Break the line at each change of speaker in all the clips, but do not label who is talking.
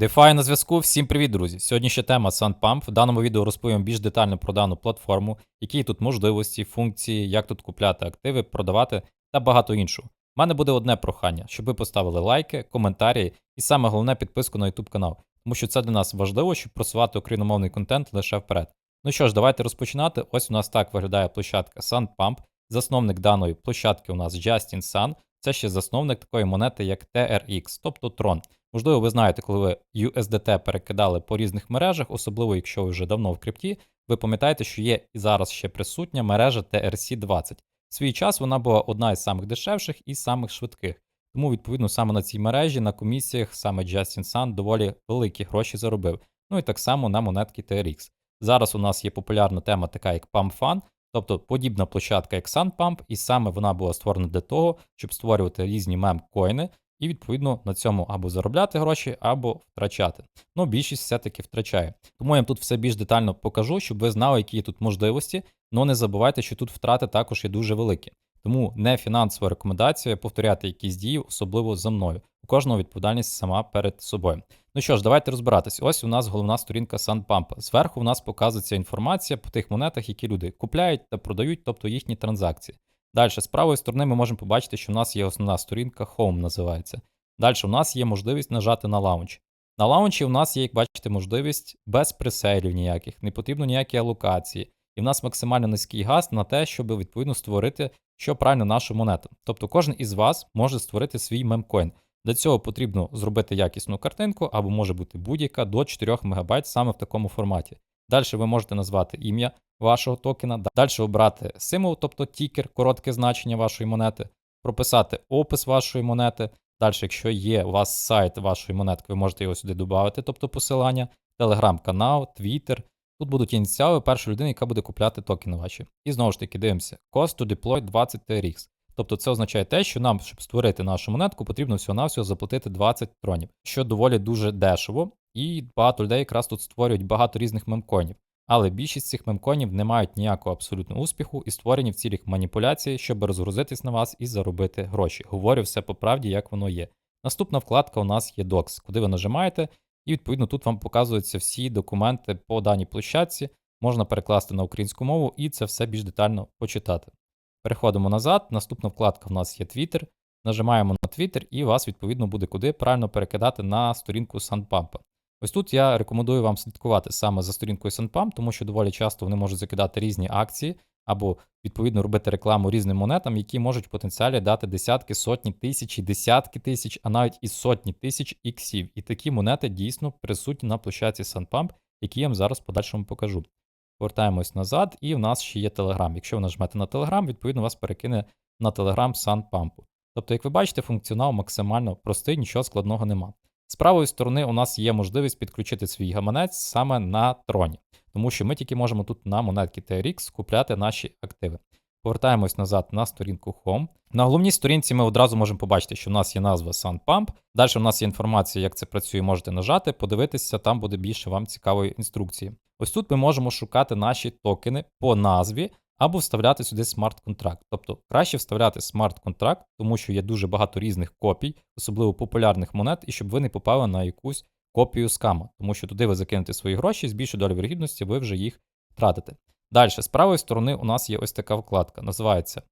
DeFi на зв'язку. Всім привіт, друзі! Сьогодні ще тема SunPump. В даному відео розповім більш детально про дану платформу, які тут можливості, функції, як тут купляти активи, продавати та багато іншого. У мене буде одне прохання, щоб ви поставили лайки, коментарі і саме головне підписку на YouTube канал, тому що це для нас важливо, щоб просувати україномовний контент лише вперед. Ну що ж, давайте розпочинати. Ось у нас так виглядає площадка SunPump. Засновник даної площадки у нас Justin Sun. Це ще засновник такої монети, як TRX, тобто Tron. Можливо, ви знаєте, коли ви USDT перекидали по різних мережах, особливо якщо ви вже давно в крипті, ви пам'ятаєте, що є і зараз ще присутня мережа TRC20. В свій час вона була одна із самих дешевших і самих швидких. Тому, відповідно, саме на цій мережі, на комісіях, саме Justin Sun доволі великі гроші заробив. Ну і так само на монетки TRX. Зараз у нас є популярна тема, така як PumpFun, тобто подібна площадка, як SunPump, і саме вона була створена для того, щоб створювати різні мем-коїни, і відповідно на цьому або заробляти гроші, або втрачати. Ну, більшість все-таки втрачає. Тому я вам тут все більш детально покажу, щоб ви знали, які є тут можливості. але не забувайте, що тут втрати також є дуже великі. Тому не фінансова рекомендація повторяти якісь дії, особливо за мною. У кожного відповідальність сама перед собою. Ну що ж, давайте розбиратись. Ось у нас головна сторінка SunPump. Зверху у нас показується інформація по тих монетах, які люди купляють та продають, тобто їхні транзакції. Далі, з правої сторони, ми можемо побачити, що в нас є основна сторінка Home називається. Далі у нас є можливість нажати на лаунч. На лаунчі у нас є, як бачите, можливість без пресейлів ніяких, не потрібно ніякі алокації. І в нас максимально низький газ на те, щоб відповідно створити що правильно нашу монету. Тобто кожен із вас може створити свій мемкоін. Для цього потрібно зробити якісну картинку, або може бути будь-яка до 4 МБ саме в такому форматі. Далі ви можете назвати ім'я вашого токена, далі обрати символ, тобто тікер, коротке значення вашої монети, прописати опис вашої монети. Далі, якщо є у вас сайт вашої монетки, ви можете його сюди додати, тобто посилання, телеграм-канал, твіттер. Тут будуть ініціали першої людини, яка буде купляти токени ваші. І знову ж таки, дивимося, cost to deploy 20 TRX. Тобто це означає те, що нам, щоб створити нашу монетку, потрібно всього-навсього заплатити 20 тронів, що доволі дуже дешево, і багато людей якраз тут створюють багато різних мемкоїнів. Але більшість цих мемкоїнів не мають ніякого абсолютно успіху і створені в цілях маніпуляцій, щоб розгрузитись на вас і заробити гроші. Говорю все по правді, як воно є. Наступна вкладка у нас є Docs, куди ви нажимаєте, і відповідно тут вам показуються всі документи по даній площадці. Можна перекласти на українську мову і це все більш детально почитати. Переходимо назад. Наступна вкладка у нас є Twitter. Нажимаємо на Twitter, і вас, відповідно, буде куди правильно перекидати на сторінку SunPump. Ось тут я рекомендую вам слідкувати саме за сторінкою SunPump, тому що доволі часто вони можуть закидати різні акції, або, відповідно, робити рекламу різним монетам, які можуть в потенціалі дати десятки, сотні тисяч, десятки тисяч, а навіть і сотні тисяч іксів. І такі монети дійсно присутні на площадці SunPump, які я вам зараз в подальшому покажу. Повертаємось назад, і в нас ще є Telegram. Якщо ви нажмете на Telegram, відповідно вас перекине на Telegram SunPump. Тобто, як ви бачите, функціонал максимально простий, нічого складного нема. З правої сторони у нас є можливість підключити свій гаманець саме на троні, тому що ми тільки можемо тут на монетки TRX купляти наші активи. Повертаємось назад на сторінку Home. На головній сторінці ми одразу можемо побачити, що в нас є назва SunPump. Далі у нас є інформація, як це працює, можете нажати, подивитися, там буде більше вам цікавої інструкції. Ось тут ми можемо шукати наші токени по назві або вставляти сюди смарт-контракт. Тобто краще вставляти смарт-контракт, тому що є дуже багато різних копій, особливо популярних монет, і щоб ви не попали на якусь копію скама, тому що туди ви закинете свої гроші, з більшою долею вірогідності ви вже їх втратите. Далі, з правої сторони, у нас є ось така вкладка, називається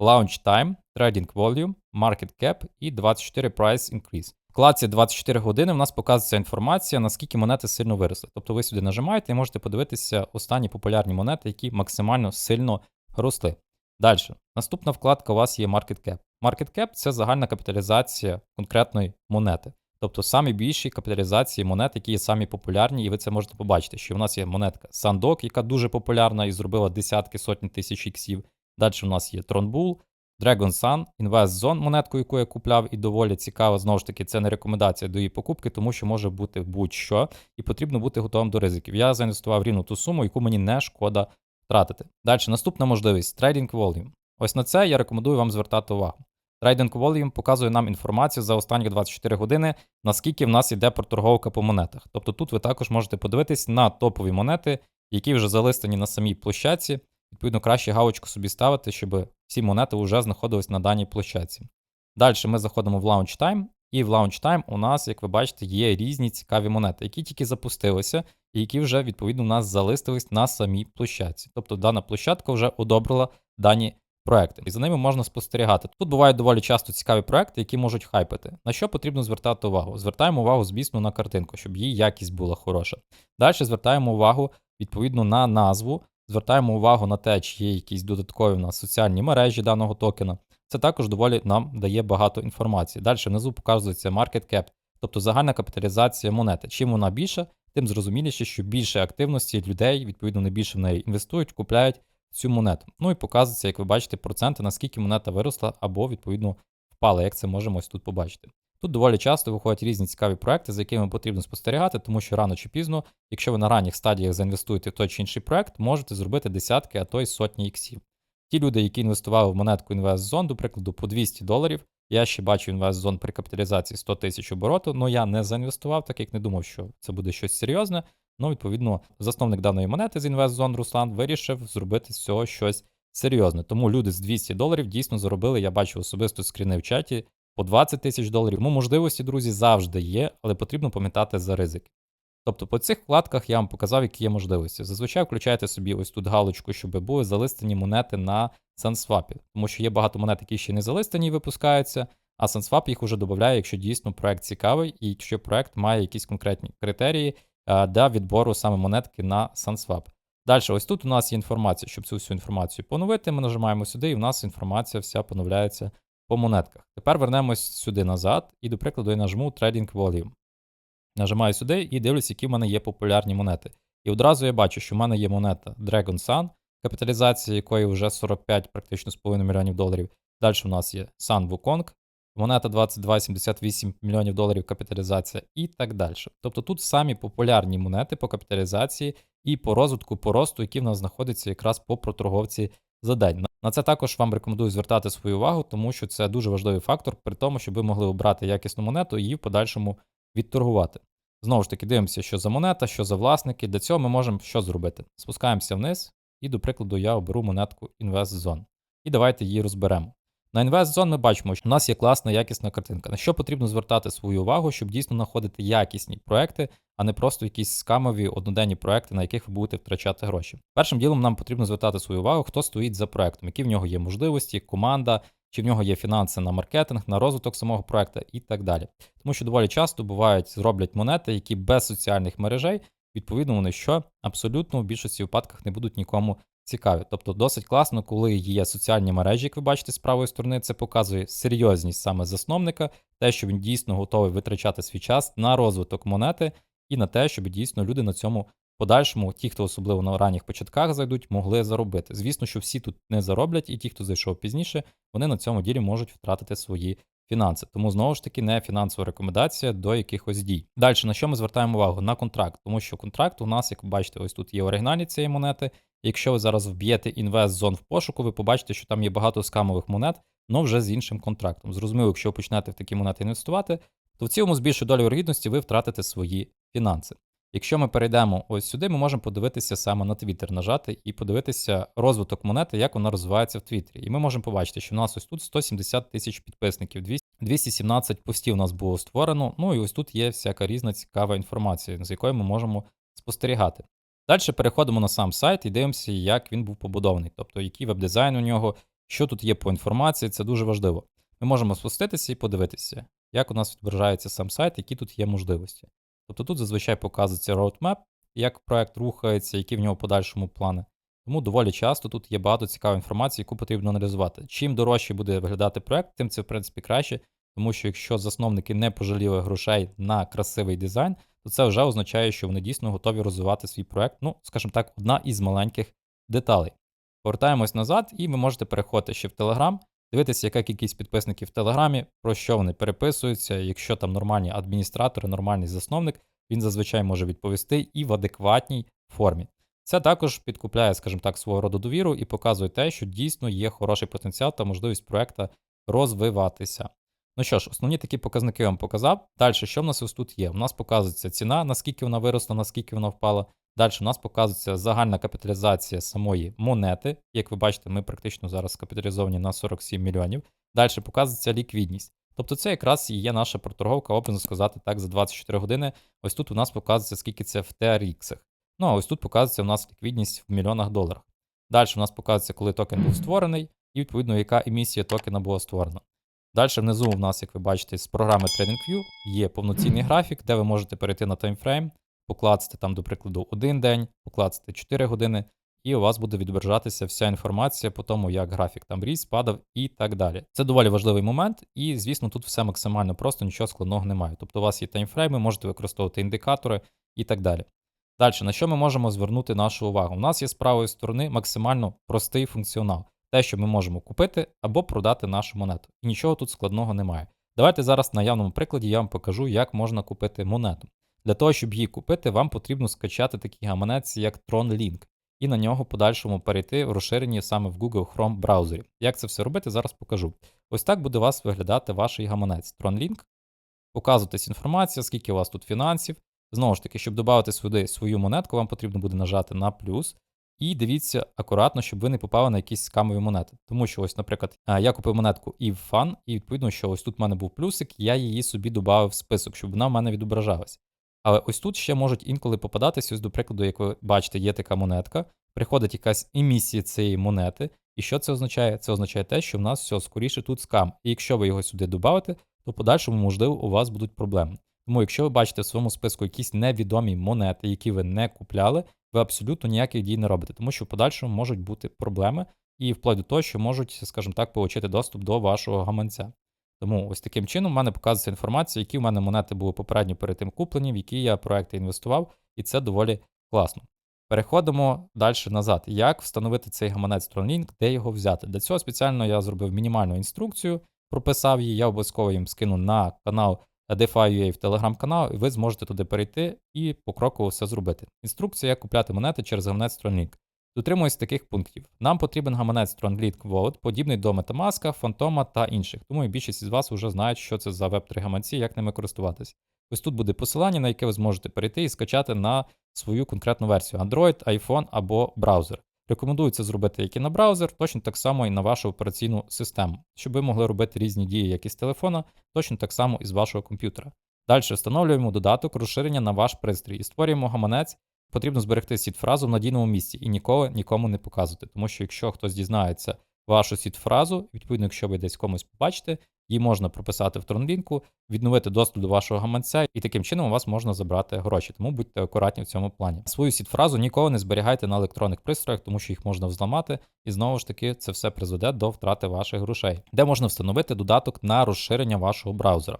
Launch Time, Trading Volume, Market Cap і 24 Price Increase. Вкладці 24 години в нас показується інформація, наскільки монети сильно виросли. Тобто ви сюди нажимаєте і можете подивитися останні популярні монети, які максимально сильно росли. Далі, наступна вкладка у вас є Market Cap. Market Cap – це загальна капіталізація конкретної монети. Тобто самі більші капіталізації монет, які є самі популярні, і ви це можете побачити, що в нас є монетка Sandok, яка дуже популярна і зробила десятки сотні тисяч іксів. Далі у нас є Tronbull, Dragon Sun, Invest Zone, монетку, яку я купляв, і доволі цікаво, знову ж таки, це не рекомендація до її покупки, тому що може бути будь-що, і потрібно бути готовим до ризиків. Я заінвестував рівну ту суму, яку мені не шкода втратити. Далі, наступна можливість Trading Volume. Ось на це я рекомендую вам звертати увагу. Trading Volume показує нам інформацію за останні 24 години, наскільки в нас йде проторговка по монетах. Тобто тут ви також можете подивитись на топові монети, які вже залистані на самій площадці. Відповідно, краще галочку собі ставити, щоб всі монети вже знаходились на даній площадці. Далі ми заходимо в Launch Time, І в Launch Time у нас, як ви бачите, є різні цікаві монети, які тільки запустилися, і які вже відповідно у нас залистились на самій площадці. Тобто дана площадка вже одобрила дані проекти, і за ними можна спостерігати. Тут бувають доволі часто цікаві проекти, які можуть хайпити. На що потрібно звертати увагу? Звертаємо увагу, звісно, на картинку, щоб її якість була хороша. Далі звертаємо увагу відповідно на назву, звертаємо увагу на те, чи є якісь додаткові у нас соціальні мережі даного токена. Це також доволі нам дає багато інформації. Далі внизу показується market cap, тобто загальна капіталізація монети. Чим вона більша, тим зрозуміліше, що більше активності людей, відповідно, не більше в неї інвестують, купляють цю монету. Ну і показується, як ви бачите, проценти, наскільки монета виросла або, відповідно, впала, як це можемо ось тут побачити. Тут доволі часто виходять різні цікаві проекти, за якими потрібно спостерігати, тому що рано чи пізно, якщо ви на ранніх стадіях заінвестуєте в той чи інший проект, можете зробити десятки, а то й сотні іксів. Ті люди, які інвестували в монетку InvestZone, до прикладу, по 200 доларів, я ще бачу InvestZone при капіталізації 100 тисяч обороту, але я не заінвестував, так як не думав, що це буде щось серйозне. Ну, відповідно, засновник даної монети з InvestZone Руслан вирішив зробити з цього щось серйозне. Тому люди з 200 доларів дійсно заробили, я бачу особисто скріни в чаті по 20 тисяч доларів. Тому можливості, друзі, завжди є, але потрібно пам'ятати за ризики. Тобто по цих вкладках я вам показав, які є можливості. Зазвичай включайте собі ось тут галочку, щоб були залистані монети на SunSwap, тому що є багато монет, які ще не залистані і випускаються, а SunSwap їх уже додає, якщо дійсно проект цікавий, і якщо проект має якісь конкретні критерії для відбору саме монетки на SunSwap. Далі, ось тут у нас є інформація, щоб цю всю інформацію поновити. Ми нажимаємо сюди, і в нас інформація вся поновляється по монетках. Тепер вернемось сюди назад, і, до прикладу, я нажму Trading Volume. Нажимаю сюди і дивлюсь, які в мене є популярні монети. І одразу я бачу, що в мене є монета Dragon Sun, капіталізація якої вже 45 практично з половиною мільйонів доларів. Далі у нас є Sun Wukong, монета 22,78 мільйонів доларів капіталізація і так далі. Тобто тут самі популярні монети по капіталізації і по розвитку по росту, які в нас знаходяться якраз по проторговці за день. На це також вам рекомендую звертати свою увагу, тому що це дуже важливий фактор, при тому, щоб ви могли обрати якісну монету і її в подальшому відторгувати. Знову ж таки, дивимося, що за монета, що за власники. Для цього ми можемо що зробити? Спускаємося вниз, і, до прикладу, я оберу монетку InvestZone. І давайте її розберемо. На InvestZone ми бачимо, що у нас є класна якісна картинка. На що потрібно звертати свою увагу, щоб дійсно знаходити якісні проекти, а не просто якісь скамові одноденні проекти, на яких ви будете втрачати гроші. Першим ділом нам потрібно звертати свою увагу, хто стоїть за проектом, які в нього є можливості, команда, чи в нього є фінанси на маркетинг, на розвиток самого проекту і так далі. Тому що доволі часто бувають, зроблять монети, які без соціальних мережей, відповідно, вони що абсолютно в більшості випадках не будуть нікому цікаві. Тобто досить класно, коли є соціальні мережі, як ви бачите з правої сторони, це показує серйозність саме засновника, те, що він дійсно готовий витрачати свій час на розвиток монети і на те, щоб дійсно люди на цьому подальшому, ті, хто особливо на ранніх початках зайдуть, могли заробити. Звісно, що всі тут не зароблять, і ті, хто зайшов пізніше, вони на цьому ділі можуть втратити свої фінанси. Тому знову ж таки не фінансова рекомендація до якихось дій. Далі на що ми звертаємо увагу? На контракт, тому що контракт у нас, як ви бачите, ось тут є оригінальні цієї монети. Якщо ви зараз вб'єте інвест зон в пошуку, ви побачите, що там є багато скамових монет, але вже з іншим контрактом. Зрозуміло, якщо ви почнете в такі монети інвестувати, то в цілому з більшою долею вірогідності ви втратите свої фінанси. Якщо ми перейдемо ось сюди, ми можемо подивитися саме на Twitter, нажати і подивитися розвиток монети, як вона розвивається в Твіттері. І ми можемо побачити, що у нас ось тут 170 тисяч підписників, 217 постів у нас було створено. Ну і ось тут є всяка різна цікава інформація, з якою ми можемо спостерігати. Далі переходимо на сам сайт і дивимося, як він був побудований, тобто який веб-дизайн у нього, що тут є по інформації, це дуже важливо. Ми можемо спуститися і подивитися, як у нас відображається сам сайт, які тут є можливості. Тобто тут зазвичай показується roadmap, як проект рухається, які в нього подальшому плани. Тому доволі часто тут є багато цікавої інформації, яку потрібно аналізувати. Чим дорожче буде виглядати проект, тим це в принципі краще, тому що якщо засновники не пожаліли грошей на красивий дизайн, то це вже означає, що вони дійсно готові розвивати свій проект. Ну, скажімо так, одна із маленьких деталей. Повертаємось назад, і ви можете переходити ще в Telegram, дивитися, яка кількість підписників в Телеграмі, про що вони переписуються. Якщо там нормальні адміністратори, нормальний засновник, він зазвичай може відповісти і в адекватній формі. Це також підкупляє, скажімо так, свого роду довіру і показує те, що дійсно є хороший потенціал та можливість проекту розвиватися. Ну що ж, основні такі показники я вам показав. Далі, що в нас ось тут є? У нас показується ціна, наскільки вона виросла, наскільки вона впала. Далі у нас показується загальна капіталізація самої монети. Як ви бачите, ми практично зараз капіталізовані на 47 мільйонів. Далі показується ліквідність. Тобто це якраз і є наша проторговка, образно сказати так, за 24 години. Ось тут у нас показується, скільки це в TRX. Ну, а ось тут показується у нас ліквідність в мільйонах доларах. Далі у нас показується, коли токен був створений, і відповідно, яка емісія токена була створена. Далі внизу у нас, як ви бачите, з програми TradingView є повноцінний графік, де ви можете перейти на таймфрейм, покласти там, до прикладу, один день, покласти 4 години, і у вас буде відображатися вся інформація по тому, як графік там ріс, падав і так далі. Це доволі важливий момент, і, звісно, тут все максимально просто, нічого складного немає. Тобто у вас є таймфрейми, можете використовувати індикатори і так далі. Далі, на що ми можемо звернути нашу увагу? У нас є з правої сторони максимально простий функціонал. Те, що ми можемо купити або продати нашу монету. І нічого тут складного немає. Давайте зараз на явному прикладі я вам покажу, як можна купити монету. Для того, щоб її купити, вам потрібно скачати такий гаманець, як TronLink, і на нього подальшому перейти в розширенні саме в Google Chrome браузері. Як це все робити, зараз покажу. Ось так буде у вас виглядати ваш гаманець TronLink. Показуватись інформація, скільки у вас тут фінансів. Знову ж таки, щоб додати сюди свою монетку, вам потрібно буде нажати на плюс. І дивіться акуратно, щоб ви не попали на якісь скамові монети. Тому що, ось, наприклад, я купив монетку і в Fun, і відповідно, що ось тут в мене був плюсик, я її собі додав в список, щоб вона в мене відображалась. Але ось тут ще можуть інколи попадатися, ось, до прикладу, як ви бачите, є така монетка, приходить якась емісія цієї монети. І що це означає? Це означає те, що в нас все скоріше тут скам. І якщо ви його сюди додавите, то подальшому, можливо, у вас будуть проблеми. Тому, якщо ви бачите в своєму списку якісь невідомі монети, які ви не купляли, ви абсолютно ніяких дій не робите, тому що в подальшому можуть бути проблеми і вплоть до того, що можуть, скажімо так, отримати доступ до вашого гаманця. Тому ось таким чином в мене показується інформація, які в мене монети були попередньо перед тим куплені, в які я проекти інвестував, і це доволі класно. Переходимо далі назад. Як встановити цей гаманець TronLink, де його взяти? Для цього спеціально я зробив мінімальну інструкцію, прописав її, я обов'язково їм скину на канал DeFi.ua в телеграм-канал, і ви зможете туди перейти і покроково все зробити. Інструкція, як купляти монети через гаманець TronLink. Дотримуюсь таких пунктів. Нам потрібен гаманець TronLink Wallet, подібний до Metamask, Фантома та інших. Тому більшість із вас вже знають, що це за веб 3 гаманці, як ними користуватись. Ось тут буде посилання, на яке ви зможете перейти і скачати на свою конкретну версію Android, iPhone або браузер. Рекомендую це зробити як і на браузер, точно так само і на вашу операційну систему, щоб ви могли робити різні дії як із телефона, точно так само і з вашого комп'ютера. Далі встановлюємо додаток розширення на ваш пристрій і створюємо гаманець. Потрібно зберегти сіт-фразу в надійному місці і ніколи нікому не показувати. Тому що якщо хтось дізнається вашу сіт-фразу, відповідно, якщо ви десь комусь побачите, її можна прописати в тронлінку, відновити доступ до вашого гаманця, і таким чином у вас можна забрати гроші. Тому будьте акуратні в цьому плані. Свою сіт-фразу ніколи не зберігайте на електронних пристроях, тому що їх можна взламати, і знову ж таки це все призведе до втрати ваших грошей, де можна встановити додаток на розширення вашого браузера.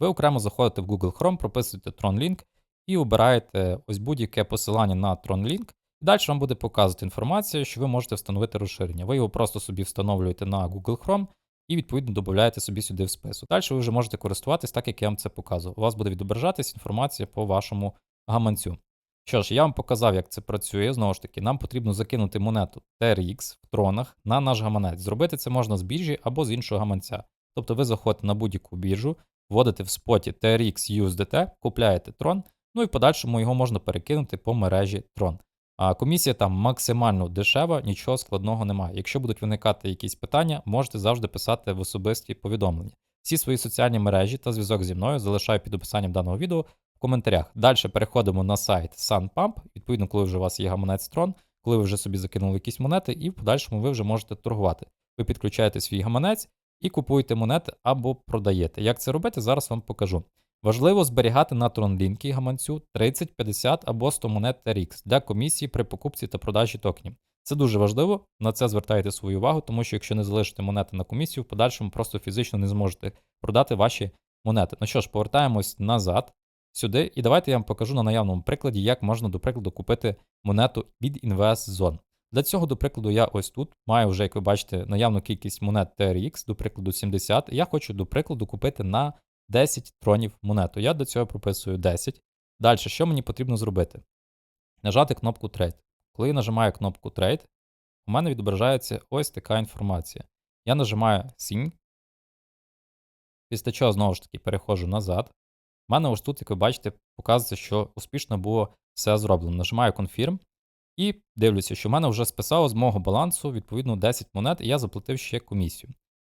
Ви окремо заходите в Google Chrome, прописуєте TronLink і обираєте ось будь-яке посилання на TronLink. Далі вам буде показувати інформація, що ви можете встановити розширення. Ви його просто собі встановлюєте на Google Chrome і, відповідно, додаєте собі сюди в список. Далі ви вже можете користуватись так, як я вам це показував. У вас буде відображатись інформація по вашому гаманцю. Що ж, я вам показав, як це працює. Знову ж таки, нам потрібно закинути монету TRX в тронах на наш гаманець. Зробити це можна з біржі або з іншого гаманця. Тобто ви заходите на будь-яку біржу, вводите в споті TRX USDT, купляєте трон, ну і в подальшому його можна перекинути по мережі трон. А комісія там максимально дешева, нічого складного немає. Якщо будуть виникати якісь питання, можете завжди писати в особисті повідомлення. Всі свої соціальні мережі та зв'язок зі мною залишаю під описанням даного відео в коментарях. Далі переходимо на сайт SunPump, відповідно, коли вже у вас є гаманець Tron, коли ви вже собі закинули якісь монети, і в подальшому ви вже можете торгувати. Ви підключаєте свій гаманець і купуєте монети або продаєте. Як це робити, зараз вам покажу. Важливо зберігати на TronLink гаманцю 30, 50 або 100 монет TRX для комісії при покупці та продажі токенів. Це дуже важливо, на це звертайте свою увагу, тому що якщо не залишите монети на комісію, в подальшому просто фізично не зможете продати ваші монети. Ну що ж, повертаємось назад сюди, і давайте я вам покажу на наявному прикладі, як можна, до прикладу, купити монету від InvestZone. Для цього, до прикладу, я ось тут маю вже, як ви бачите, наявну кількість монет TRX, до прикладу, 70. Я хочу, до прикладу, купити на 10 тронів монету. Я до цього прописую 10. Далі, що мені потрібно зробити? Нажати кнопку Trade. Коли я нажимаю кнопку Trade, у мене відображається ось така інформація. Я нажимаю Sync. Після чого, знову ж таки, переходжу назад. У мене ось тут, як ви бачите, показується, що успішно було все зроблено. Нажимаю Confirm і дивлюся, що в мене вже списало з мого балансу відповідно 10 монет, і я заплатив ще комісію.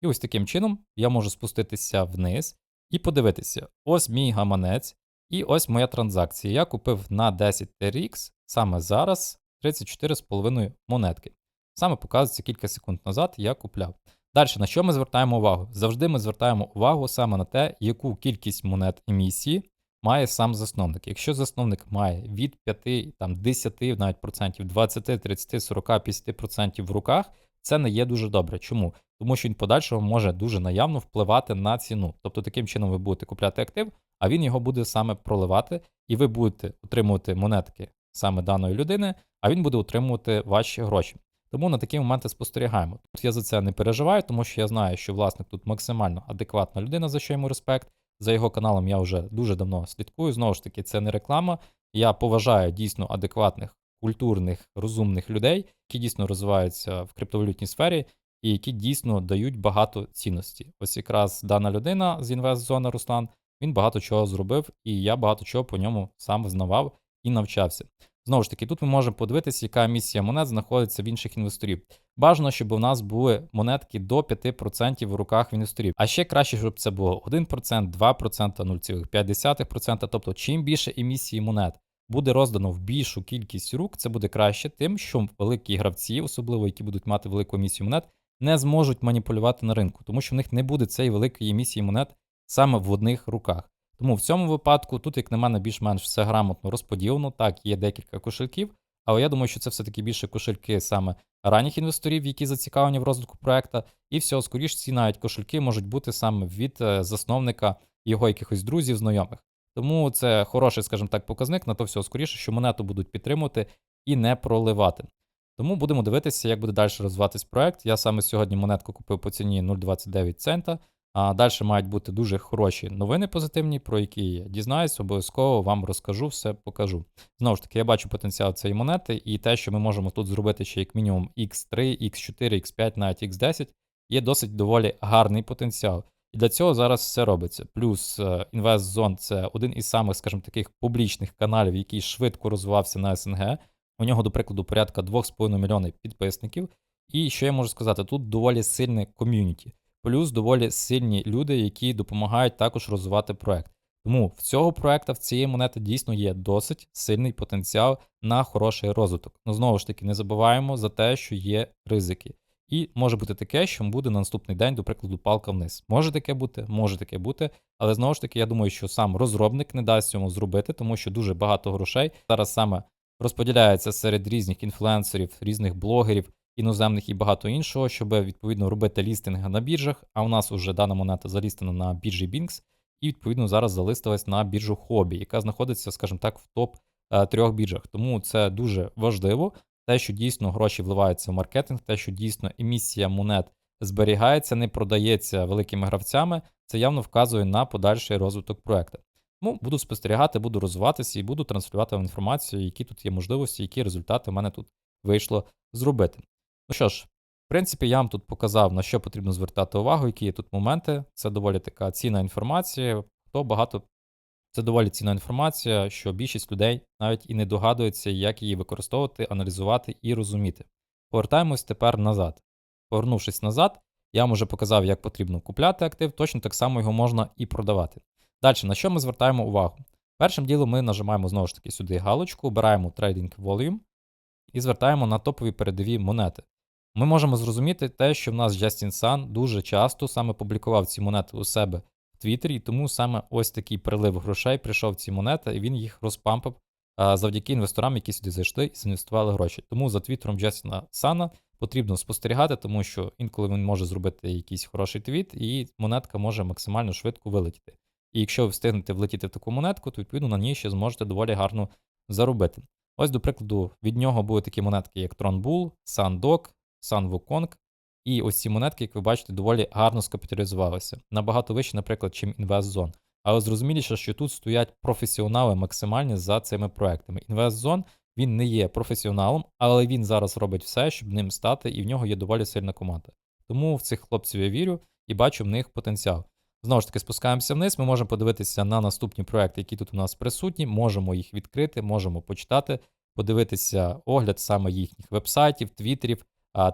І ось таким чином я можу спуститися вниз і подивитися: ось мій гаманець, і ось моя транзакція. Я купив на 10 TRX саме зараз 34,5 монетки. Саме показується кілька секунд назад я купляв. Далі, на що ми звертаємо увагу? Завжди ми звертаємо увагу саме на те, яку кількість монет емісії має сам засновник. Якщо засновник має від 5, там, 10, навіть процентів, 20, 30, 40, 50 процентів в руках, це не є дуже добре. Чому? Тому що він подальшого може дуже наявно впливати на ціну. Тобто таким чином ви будете купляти актив, а він його буде саме проливати, і ви будете отримувати монетки саме даної людини, а він буде отримувати ваші гроші. Тому на такі моменти спостерігаємо. Тут я за це не переживаю, тому що я знаю, що власник тут максимально адекватна людина, за що йому респект. За його каналом я вже дуже давно слідкую. Знову ж таки, це не реклама. Я поважаю дійсно адекватних, культурних, розумних людей, які дійсно розвиваються в криптовалютній сфері і які дійсно дають багато цінності. Ось якраз дана людина з інвестзони Руслан, він багато чого зробив, і я багато чого по ньому сам взнавав і навчався. Знову ж таки, тут ми можемо подивитися, яка місія монет знаходиться в інших інвесторів. Бажано, щоб у нас були монетки до 5% в руках інвесторів. А ще краще, щоб це було 1%, 2%, 0,5%. Тобто, чим більше емісії монет буде роздано в більшу кількість рук, це буде краще, тим, що великі гравці, особливо які будуть мати велику емісію монет, не зможуть маніпулювати на ринку, тому що в них не буде цієї великої емісії монет саме в одних руках. Тому в цьому випадку, тут, як на мене, більш-менш все грамотно розподілено. Так, є декілька кошельків, але я думаю, що це все-таки більше кошельки саме ранніх інвесторів, які зацікавлені в розвитку проекту, і всього скоріш ці навіть кошельки можуть бути саме від е, засновника його якихось друзів, знайомих. Тому це хороший, скажімо так, показник на то всього скоріше, що монету будуть підтримувати і не проливати. Тому будемо дивитися, як буде далі розвиватись проект. Я саме сьогодні монетку купив по ціні 0,29 цента. А далі мають бути дуже хороші новини позитивні, про які я дізнаюсь, обов'язково вам розкажу, все покажу. Знову ж таки, я бачу потенціал цієї монети, і те, що ми можемо тут зробити ще як мінімум X3, X4, X5, навіть X10, є досить доволі гарний потенціал. І для цього зараз все робиться. Плюс InvestZone – це один із самих, скажімо таких, публічних каналів, який швидко розвивався на СНГ. У нього, до прикладу, порядка 2,5 мільйонів підписників. І що я можу сказати, тут доволі сильне ком'юніті плюс доволі сильні люди, які допомагають також розвивати проект. Тому в цього проекту, в цієї монети дійсно є досить сильний потенціал на хороший розвиток. Ну знову ж таки, не забуваємо за те, що є ризики. І може бути таке, що буде на наступний день, до прикладу, палка вниз. Може таке бути, може таке бути, але знову ж таки, я думаю, що сам розробник не дасть цьому зробити, тому що дуже багато грошей зараз саме розподіляється серед різних інфлюенсерів, різних блогерів, іноземних і багато іншого, щоб відповідно робити лістинги на біржах. А у нас вже дана монета залістена на біржі Binx, і відповідно зараз залистилась на біржу Hobby, яка знаходиться, скажімо так, в топ е, трьох біржах. Тому це дуже важливо. Те, що дійсно гроші вливаються в маркетинг, те, що дійсно емісія монет зберігається, не продається великими гравцями, це явно вказує на подальший розвиток проекту. Тому буду спостерігати, буду розвиватися і буду транслювати вам інформацію, які тут є можливості, які результати в мене тут вийшло зробити. Ну що ж, в принципі, я вам тут показав, на що потрібно звертати увагу, які є тут моменти. Це доволі така цінна інформація. Хто багато це доволі цінна інформація, що більшість людей навіть і не догадується, як її використовувати, аналізувати і розуміти. Повертаємось тепер назад. Повернувшись назад, я вам вже показав, як потрібно купляти актив, точно так само його можна і продавати. Далі, на що ми звертаємо увагу? Першим ділом ми нажимаємо знову ж таки сюди галочку, обираємо Trading Volume і звертаємо на топові передові монети. Ми можемо зрозуміти те, що в нас Джастін Сан дуже часто саме публікував ці монети у себе в Твіттері, і тому саме ось такий прилив грошей прийшов ці монети, і він їх розпампив завдяки інвесторам, які сюди зайшли і інвестували гроші. Тому за твіттером Джастіна Сана потрібно спостерігати, тому що інколи він може зробити якийсь хороший твіт, і монетка може максимально швидко вилетіти. І якщо ви встигнете влетіти в таку монетку, то відповідно на ній ще зможете доволі гарно заробити. Ось, до прикладу, від нього були такі монетки, як Tron Bull, Sandok, Sun Wukong. І ось ці монетки, як ви бачите, доволі гарно скапіталізувалися. Набагато вище, наприклад, чим InvestZone. Але зрозуміліше, що тут стоять професіонали максимальні за цими проектами. InvestZone, він не є професіоналом, але він зараз робить все, щоб ним стати, і в нього є доволі сильна команда. Тому в цих хлопців я вірю і бачу в них потенціал. Знову ж таки, спускаємося вниз. Ми можемо подивитися на наступні проекти, які тут у нас присутні. Можемо їх відкрити, можемо почитати, подивитися огляд саме їхніх вебсайтів, твіттерів,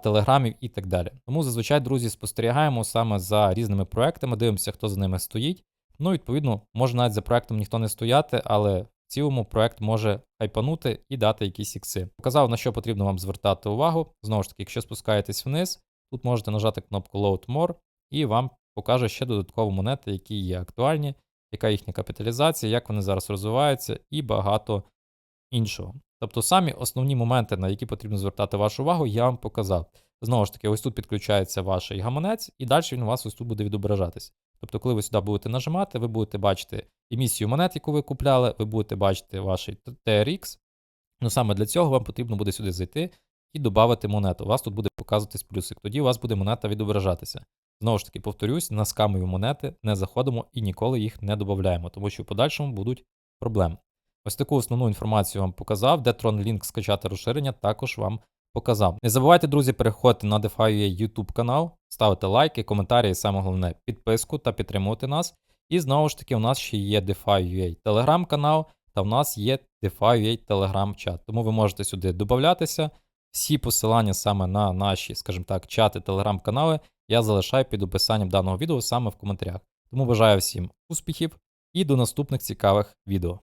телеграмів і так далі. Тому зазвичай, друзі, спостерігаємо саме за різними проектами, дивимося, хто за ними стоїть. Ну, відповідно, може навіть за проектом ніхто не стояти, але в цілому проект може хайпанути і дати якісь ікси. Показав, на що потрібно вам звертати увагу. Знову ж таки, якщо спускаєтесь вниз, тут можете нажати кнопку Load More, і вам покаже ще додатково монети, які є актуальні, яка їхня капіталізація, як вони зараз розвиваються, і багато іншого. Тобто самі основні моменти, на які потрібно звертати вашу увагу, я вам показав. Знову ж таки, ось тут підключається ваш гаманець, і далі він у вас ось тут буде відображатись. Тобто, коли ви сюди будете нажимати, ви будете бачити емісію монет, яку ви купляли, ви будете бачити ваш TRX. Ну саме для цього вам потрібно буде сюди зайти і додати монету. У вас тут буде показуватись плюсик. Тоді у вас буде монета відображатися. Знову ж таки, повторюсь, на скамові монети не заходимо і ніколи їх не додаємо, тому що в подальшому будуть проблеми. Ось таку основну інформацію вам показав, де Tron Link скачати розширення, також вам показав. Не забувайте, друзі, переходити на DeFi YouTube канал, ставити лайки, коментарі, і саме головне підписку та підтримувати нас. І знову ж таки, у нас ще є DeFi.ua телеграм канал, та в нас є DeFi.ua телеграм чат. Тому ви можете сюди додатися. Всі посилання саме на наші, скажімо так, чати, телеграм-канали я залишаю під описанням даного відео саме в коментарях. Тому бажаю всім успіхів і до наступних цікавих відео.